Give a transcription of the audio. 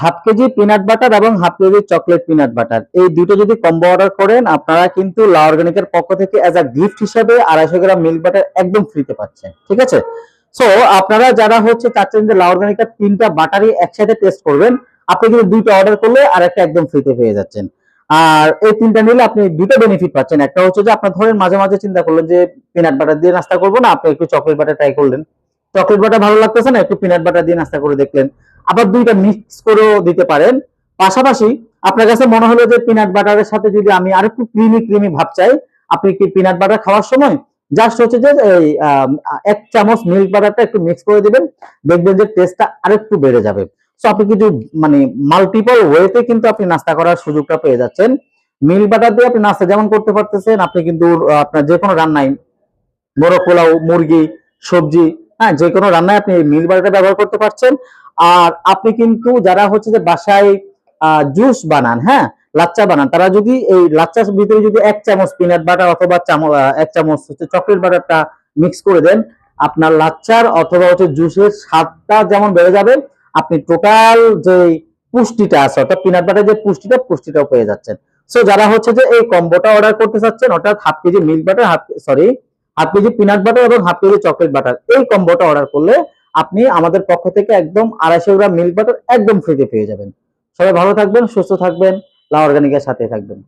Half KG peanut butter এবং half KG chocolate peanut butter এই দুটো যদি কম্বো অর্ডার করেন, আপনারা কিন্তু লা অর্গানিকের পক্ষ থেকে অ্যাজ আ গিফট হিসেবে আড়াইশো গ্রাম মিল্ক বাটার একদম ফ্রিতে পাচ্ছেন, ঠিক আছে? সো আপনারা যারা হচ্ছে চাচ্ছেন যে লা অর্গানিকের তিনটা বাটারই একসাথে টেস্ট করবেন, আপনি কিন্তু দুইটা অর্ডার করলে আর একটা একদম ফ্রিতে পেয়ে যাচ্ছেন। আর এই তিনটা নিলে আপনি দুটো বেনিফিট পাচ্ছেন। একটা হচ্ছে যে আপনার ধরেন মাঝে মাঝে চিন্তা করলেন যে পিনাট বাটার দিয়ে নাস্তা করব না, আপনি একটু চকলেট বাটার ট্রাই করলেন। চকলেট বাটার ভালো লাগতেছে না, একটু পিনাট বাটার দিয়ে নাস্তা করে দেখলেন। আবার দুইটা মিক্স করেও দিতে পারেন। পাশাপাশি আপনার কাছে মনে হলো যে পিনাট বাটারের সাথে যদি আমি আরেকটু ক্রিমি ক্রিমি ভাব চাই, আপনি কি পিনাট বাটার খাওয়ার সময় জাস্ট হচ্ছে যে এই এক চামচ মিল্ক বাটারটা একটু মিক্স করে দিবেন, দেখবেন যে টেস্টটা আরেকটু বেড়ে যাবে। সো আপনি কিন্তু মানে মাল্টিপল ওয়েতে কিন্তু আপনি নাস্তা করার সুযোগটা পেয়ে যাচ্ছেন। মিল্ক বাটার দিয়ে আপনি নাস্তা যেমন করতে পারতেছেন, আপনি কিন্তু আপনার যে কোনো রান্নায়, বড় পোলাও, মুরগি, সবজি হ্যাঁ যে কোনো রান্নায় আপনি মিল্ক বাটারটা ব্যবহার করতে পারছেন। আর আপনি কিন্তু যারা হচ্ছে যে বাসায় জুস বানান হ্যাঁ লাচ্চা বানান, তারা যদি এই লাচ্চার ভিতরে যদি এক চামচ পিনাট বাটার অথবা এক চামচ হচ্ছে চকলেট বাটারটা মিক্স করে দেন, আপনার লাচ্চার অথবা হচ্ছে জুসের স্বাদটা যেমন বেড়ে যাবে, আপনি টোটাল যে পুষ্টিটা আছে, অর্থাৎ পিনাট বাটার যে পুষ্টিটা, পুষ্টিটাও পেয়ে যাচ্ছেন। সো যারা হচ্ছে যে এই কম্বোটা অর্ডার করতে চাচ্ছেন, অর্থাৎ half KG milk butter half sorry half KG peanut butter এবং হাফ কেজি চকলেট বাটার এই কম্বোটা অর্ডার করলে আপনি আমাদের পক্ষ থেকে একদম আড়াইশো গ্রাম মিল্ক বাটার একদম ফ্রিতে পেয়ে যাবেন। সবাই ভালো থাকবেন, সুস্থ থাকবেন লা অর্গানিকের সাথে থাকবেন।